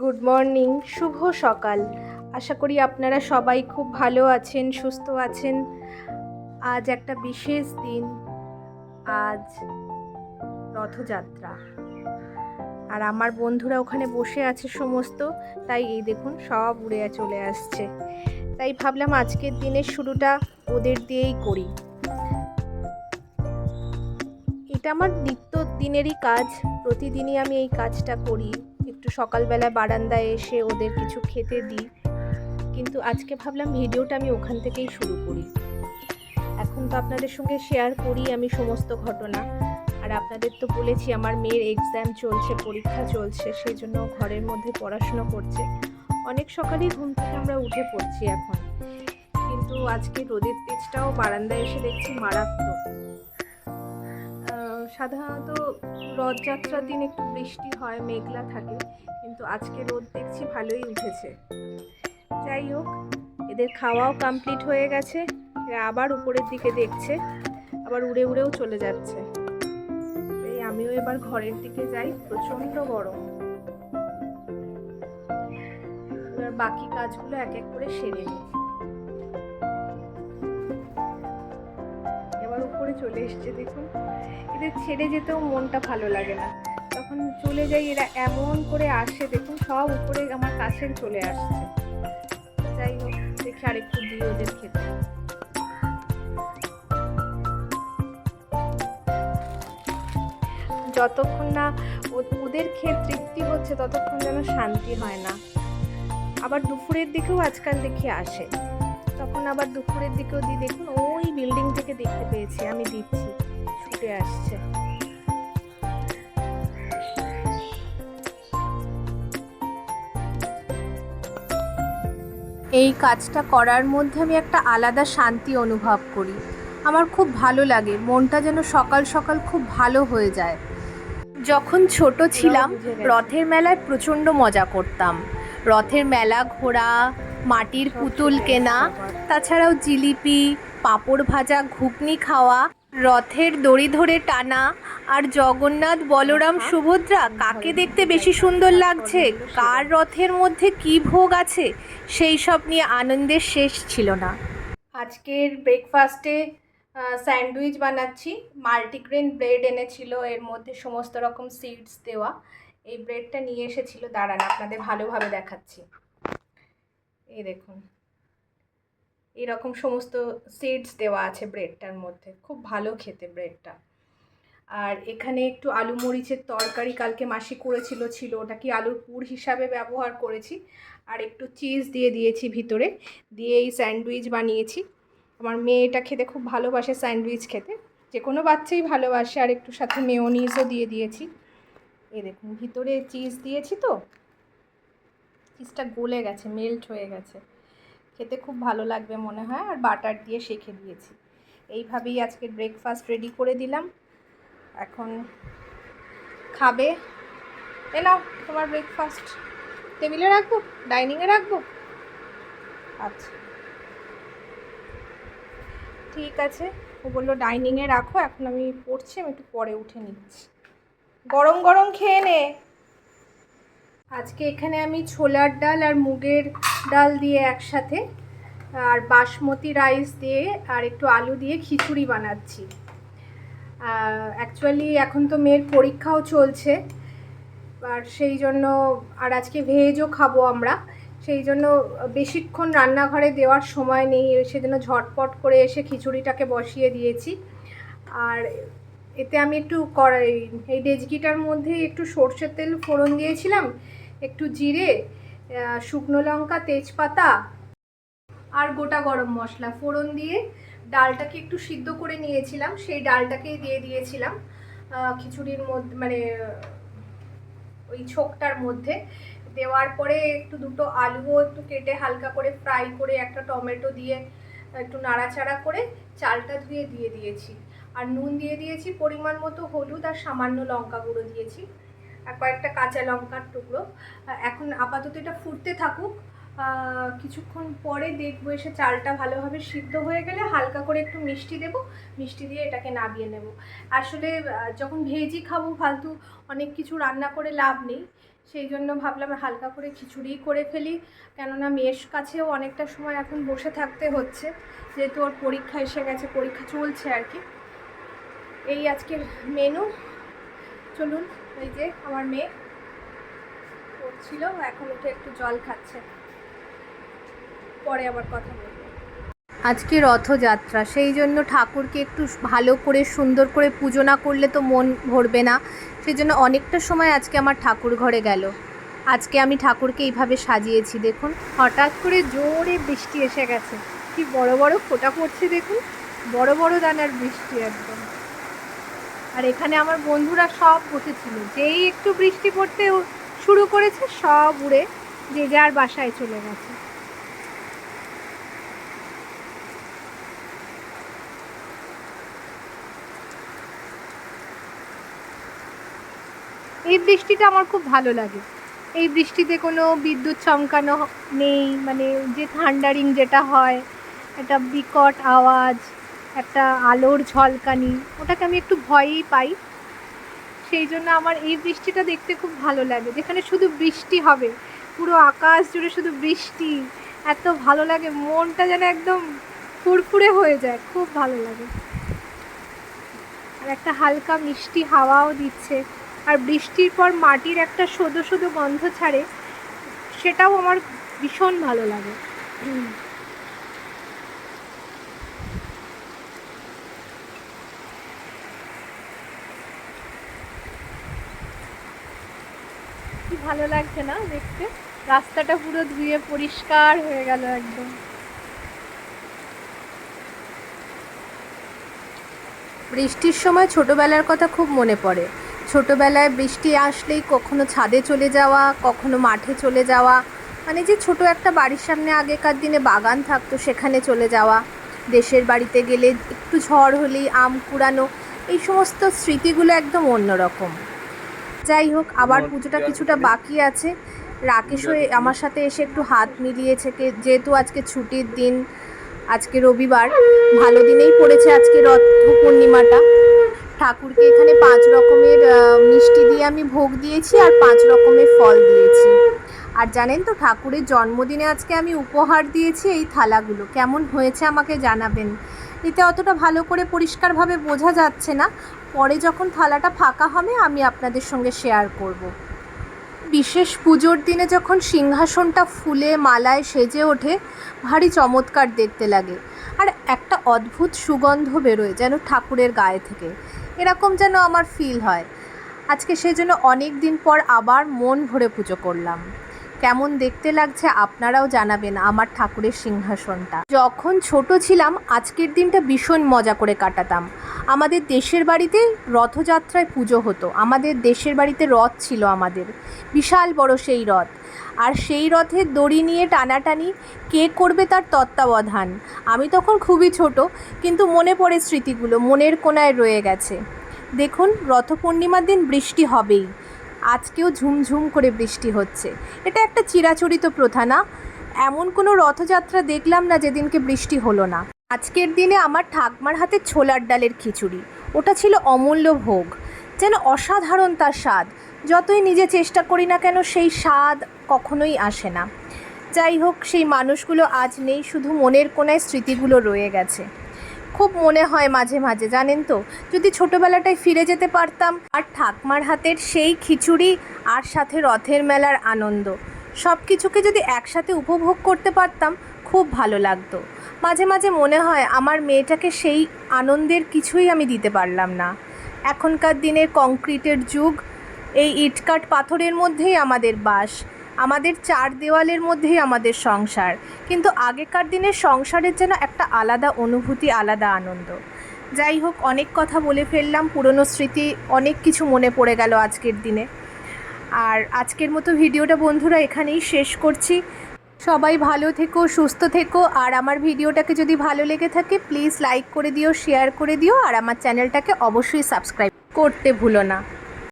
Good morning শুভ সকাল। আশা করি আপনারা সবাই খুব ভালো আছেন, সুস্থ আছেন। আজ একটা বিশেষ দিন। আজ রথযাত্রা। আর আমার বন্ধুরা ওখানে বসে আছে সমস্ত, তাই এই দেখুন সব উড়ে চলে আসছে। তাই ভাবলাম আজকের দিনের শুরুটা ওদের দিয়েই করি। এটা আমার নিত্য দিনেরই কাজ, প্রতিদিনই আমি এই কাজটা করি। একটু সকালবেলা বারান্দায় এসে ওদের কিছু খেতে দিই। কিন্তু আজকে ভাবলাম ভিডিওটা আমি ওখান থেকেই শুরু করি। এখন তো আপনাদের সঙ্গে শেয়ার করি আমি সমস্ত ঘটনা। আর আপনাদের তো বলেছি আমার মেয়ের এক্সাম চলছে, পরীক্ষা চলছে, সেই জন্য ঘরের মধ্যে পড়াশুনো করছে। অনেক সকালেই ঘুম থেকে আমরা উঠে পড়ছি এখন। কিন্তু আজকে রোদের তেজটাও বারান্দায় এসে দেখছি মারাত্মক। সাধারণত রথযাত্রার দিন একটু বৃষ্টি হয়, মেঘলা থাকে, কিন্তু আজকে রোদ দেখছি ভালোই উঠেছে। যাই হোক, এদের খাওয়াও কমপ্লিট হয়ে গেছে, এরা আবার উপরের দিকে দেখছে, আবার উড়ে উড়েও চলে যাচ্ছে। এই আমিও এবার ঘরের দিকে যাই, প্রচণ্ড গরম। এবার বাকি কাজগুলো এক এক করে সেরে নিই। উপরে চলে এসছে, দেখুন। এদের ছেড়ে যেতেও মনটা ভালো লাগে না। তখন চলে যাই, এরা এমন করে আসে, দেখুন, সব উপরে আমার কাছে চলে আসছে। যাই হোক, দেখি আরেকটু দিই ওদের খেতে যতক্ষণ না ওদের খেয়ে তৃপ্তি হচ্ছে, ততক্ষণ যেন শান্তি হয় না। আবার দুপুরের দিকেও আজকাল দেখি আসে। তখন আবার দুপুরের দিকেও দিই দেখুন ওই বিল্ডিং থেকে দেখতে পেয়েছি আমি দিচ্ছি। ছুটে আসছে। এই কাজটা করার মধ্যে আমি একটা আলাদা শান্তি অনুভব করি। আমার খুব ভালো লাগে মনটা যেন সকাল সকাল খুব ভালো হয়ে যায়। যখন ছোট ছিলাম রথের মেলায় প্রচণ্ড মজা করতাম। রথের মেলা ঘোরা মাটির পুতুল কেনা, তাছাড়াও জিলিপি, পাঁপড় ভাজা, ঘুগনি খাওয়া, রথের দড়ি ধরে টানা আর জগন্নাথ, বলরাম, সুভদ্রা কাকে দেখতে বেশি সুন্দর লাগছে? কার রথের মধ্যে কি ভোগ আছে? সেই সব নিয়ে আনন্দের শেষ ছিল না। আজকের ব্রেকফাস্টে স্যান্ডউইচ বানাচ্ছি। মাল্টিগ্রেন ব্রেড এনেছিল, এর মধ্যে সমস্ত রকম সিডস দেওয়া। এই ব্রেডটা নিয়ে এসেছিল, দাঁড়ান আপনাদের ভালোভাবে দেখাচ্ছি। এই দেখুন। এরকম সমস্ত সিডস দেওয়া আছে ব্রেডটার মধ্যে। খুব ভালো খেতে ব্রেডটা আর এখানে একটু আলু মরিচের তরকারি কালকে মাসি করেছিল, ছিল। ওটা কি আলুর পুর হিসাবে ব্যবহার করেছি। আর একটু চিজ দিয়ে দিয়েছি ভিতরে। দিয়ে এই স্যান্ডউইচ বানিয়েছি। আমার মেয়েটা খেতে খুব ভালোবাসে স্যান্ডউইচ খেতে। যে কোনো বাচ্চাই ভালোবাসে। আর একটু সাথে মেয়োনিজও দিয়ে দিয়েছি। এ দেখুন, ভিতরে চিজ দিয়েছি তো। চিজটা গলে গেছে মেল্ট হয়ে গেছে। খেতে খুব ভালো লাগবে মনে হয়, আর বাটার দিয়ে শেখে দিয়েছি। এইভাবেই আজকে ব্রেকফাস্ট রেডি করে দিলাম। এখন খাবে। এ নাও, তোমার ব্রেকফাস্ট টেবিলে রাখব? ডাইনিংয়ে রাখব? আচ্ছা। ঠিক আছে। ও বলল ডাইনিংয়ে রাখো, এখন আমি পড়ছি, আমি একটু পরে উঠে নিচ্ছি। গরম গরম খেয়ে নে। আজকে এখানে আমি ছোলার ডাল আর মুগের ডাল দিয়ে একসাথে, আর বাসমতি রাইস দিয়ে আর একটু আলু দিয়ে খিচুড়ি বানাচ্ছি। অ্যাকচুয়ালি এখন তো মেয়ের পরীক্ষাও চলছে, আর সেই জন্য, আর আজকে ভেজও খাব আমরা। সেই জন্য বেশিক্ষণ রান্নাঘরে দেওয়ার সময় নেই, সেজন্য ঝটপট করে এসে খিচুড়িটাকে বসিয়ে দিয়েছি। আর এতে আমি একটু কড়াই, এই ডেজকিটার মধ্যে একটু সর্ষের তেল ফোড়ন দিয়েছিলাম, একটু জিরে শুকনো লঙ্কা, তেজপাতা আর গোটা গরম মশলা ফোড়ন দিয়ে ডালটাকে একটু সিদ্ধ করে নিয়েছিলাম, সেই ডালটাকেই দিয়ে দিয়েছিলাম খিচুড়ির মধ্যে মানে ওই ছোকটার মধ্যে। দেওয়ার পরে একটু দুটো আলুও একটু কেটে হালকা করে ফ্রাই করে একটা টমেটো দিয়ে একটু নাড়াচাড়া করে চালটা ধুয়ে দিয়ে দিয়েছি। আর নুন দিয়ে দিয়েছি, পরিমাণ মতো হলুদ আর সামান্য লঙ্কা গুঁড়ো দিয়েছি, আর কয়েকটা কাঁচা লঙ্কার টুকরো। এখন আপাতত এটা ফুটতে থাকুক। কিছুক্ষণ পরে দেখব এসে চালটা ভালোভাবে সিদ্ধ হয়ে গেলে হালকা করে একটু মিষ্টি দেব, মিষ্টি দিয়ে এটাকে নাবিয়ে নেব। আসলে যখন ভেজি খাব ফালতু অনেক কিছু রান্না করে লাভ নেই, সেই জন্য ভাবলাম হালকা করে খিচুড়ি করে ফেলি। কেননা মেয়ের কাছেও অনেকটা সময় এখন বসে থাকতে হচ্ছে, যেহেতু ওর পরীক্ষা এসে গেছে, পরীক্ষা চলছে আর কি। এই আজকের মেনু চলুন, এই যে আমার মেয়ে পড়ছিল এখন উঠে একটু জল খাচ্ছে। পরে আবার কথা বলব। আজকে রথযাত্রা, সেই জন্য ঠাকুরকে একটু ভালো করে, সুন্দর করে পুজো না করলে তো মন ভরবে না। সেই জন্য অনেকটা সময় আজকে আমার ঠাকুর ঘরে গেল। আজকে আমি ঠাকুরকে এইভাবে সাজিয়েছি, দেখুন। হঠাৎ করে জোরে বৃষ্টি এসে গেছে। কি বড় বড় ফোঁটা পড়ছে, দেখুন। বড় বড় দানার বৃষ্টি একদম। আর এখানে আমার বন্ধুরা সব বসেছিল। যেই একটু বৃষ্টি পড়তে শুরু করেছে, সব উড়ে যে যার বাসায় চলে গেছে। এই বৃষ্টিটা আমার খুব ভালো লাগে। এই বৃষ্টিতে কোনো বিদ্যুৎ চমকানো নেই মানে যে থান্ডারিং যেটা হয়, একটা বিকট আওয়াজ। একটা আলোর ঝলকানি, ওটাকে আমি একটু ভয়ই পাই। সেই জন্য আমার এই বৃষ্টিটা দেখতে খুব ভালো লাগে, যেখানে শুধু বৃষ্টি হবে, পুরো আকাশ জুড়ে শুধু বৃষ্টি, এত ভালো লাগে, মনটা যেন একদম ফুরফুরে হয়ে যায়, খুব ভালো লাগে। আর একটা হালকা মিষ্টি হাওয়াও দিচ্ছে, আর বৃষ্টির পর মাটির একটা শোধো শোধো গন্ধ ছাড়ে, সেটাও আমার ভীষণ ভালো লাগে। কি ভালো লাগছে না দেখতে? রাস্তাটা পুরো ধুয়ে পরিষ্কার হয়ে গেল একদম। বৃষ্টির সময় ছোটবেলার কথা খুব মনে পড়ে। ছোটবেলায় বৃষ্টি আসলেই কখনো ছাদে চলে যাওয়া, কখনো মাঠে চলে যাওয়া মানে যে ছোট একটা বাড়ির সামনে আগেকার দিনে বাগান থাকতো সেখানে চলে যাওয়া, দেশের বাড়িতে গেলে একটু ঝড় হলেই আম কুড়ানো, এই সমস্ত স্মৃতিগুলো একদম অন্যরকম। যাই হোক আবার পুজোটা কিছুটা বাকি আছে। রাকেশও আমার সাথে এসে একটু হাত মিলিয়েছে কে যেহেতু আজকে ছুটির দিন আজকে রবিবার ভালো দিনেই পড়েছে আজকে রথ পূর্ণিমাটা ঠাকুরকে এখানে পাঁচ রকমের মিষ্টি দিয়ে আমি ভোগ দিয়েছি আর পাঁচ রকমের ফল দিয়েছি। আর জানেন তো ঠাকুরের জন্মদিনে আজকে আমি উপহার দিয়েছি এই থালাগুলো। কেমন হয়েছে আমাকে জানাবেন? এতে অতটা ভালো করে পরিষ্কারভাবে বোঝা যাচ্ছে না। পরে যখন থালাটা ফাঁকা হবে, আমি আপনাদের সঙ্গে শেয়ার করব। বিশেষ পুজোর দিনে যখন সিংহাসনটা ফুলে, মালায় সেজে ওঠে, ভারী চমৎকার দেখতে লাগে। আর একটা অদ্ভুত সুগন্ধ বেরোয় যেন ঠাকুরের গায়ে থেকে। এরকম যেন আমার ফিল হয়। আজকে সেজন্য অনেক দিন পর আবার মন ভরে পুজো করলাম। কেমন দেখতে লাগছে আপনারাও জানাবেন আমার ঠাকুরের সিংহাসনটা। যখন ছোট ছিলাম, আজকের দিনটা ভীষণ মজা করে কাটাতাম। আমাদের দেশের বাড়িতে রথযাত্রায় পুজো হতো। আমাদের দেশের বাড়িতে রথ ছিল আমাদের। বিশাল বড় সেই রথ। আর সেই রথের দড়ি নিয়ে টানাটানি কে করবে তার তত্ত্বাবধান? আমি তখন খুবই ছোট, কিন্তু মনে পড়ে স্মৃতিগুলো, মনের কোনায় রয়ে গেছে। দেখুন রথ পূর্ণিমার দিন বৃষ্টি হবেই। আজকেও ঝুমঝুম করে বৃষ্টি হচ্ছে। এটা একটা চিরাচরিত প্রথা না এমন কোনো রথযাত্রা দেখলাম না যেদিনকে বৃষ্টি হলো না। আজকের দিনে আমার ঠাকমার হাতে ছোলার ডালের খিচুড়ি। ওটা ছিল অমূল্য ভোগ। যেন অসাধারণ তার স্বাদ। যতই নিজে চেষ্টা করি না কেন সেই স্বাদ কখনোই আসে না। যাই হোক, সেই মানুষগুলো আজ নেই, শুধু মনের কোনায় স্মৃতিগুলো রয়ে গেছে। খুব মনে হয় মাঝে মাঝে, জানেন তো? যদি ছোটোবেলাটায় ফিরে যেতে পারতাম, আর ঠাকমার হাতের সেই খিচুড়ি আর সাথে রথের মেলার আনন্দ সব কিছুকে যদি একসাথে উপভোগ করতে পারতাম, খুব ভালো লাগতো। মাঝে মাঝে মনে হয় আমার মেয়েটাকে সেই আনন্দের কিছুই আমি দিতে পারলাম না। এখনকার দিনের কংক্রিটের যুগ, এই ইটকাট পাথরের মধ্যেই আমাদের বাস। আমাদের চার দেওয়ালের মধ্যেই আমাদের সংসার। কিন্তু আগেকার দিনের সংসারের যেন একটা আলাদা অনুভূতি, আলাদা আনন্দ। যাই হোক, অনেক কথা বলে ফেললাম, পুরনো স্মৃতি, অনেক কিছু মনে পড়ে গেল আজকের দিনে। আর আজকের মতো ভিডিওটা বন্ধুরা এখানেই শেষ করছি। সবাই ভালো থেকো, সুস্থ থেকো, আর আমার ভিডিওটাকে যদি ভালো লেগে থাকে প্লিজ লাইক করে দিও শেয়ার করে দিও, আর আমার চ্যানেলটাকে অবশ্যই সাবস্ক্রাইব করতে ভুলো না।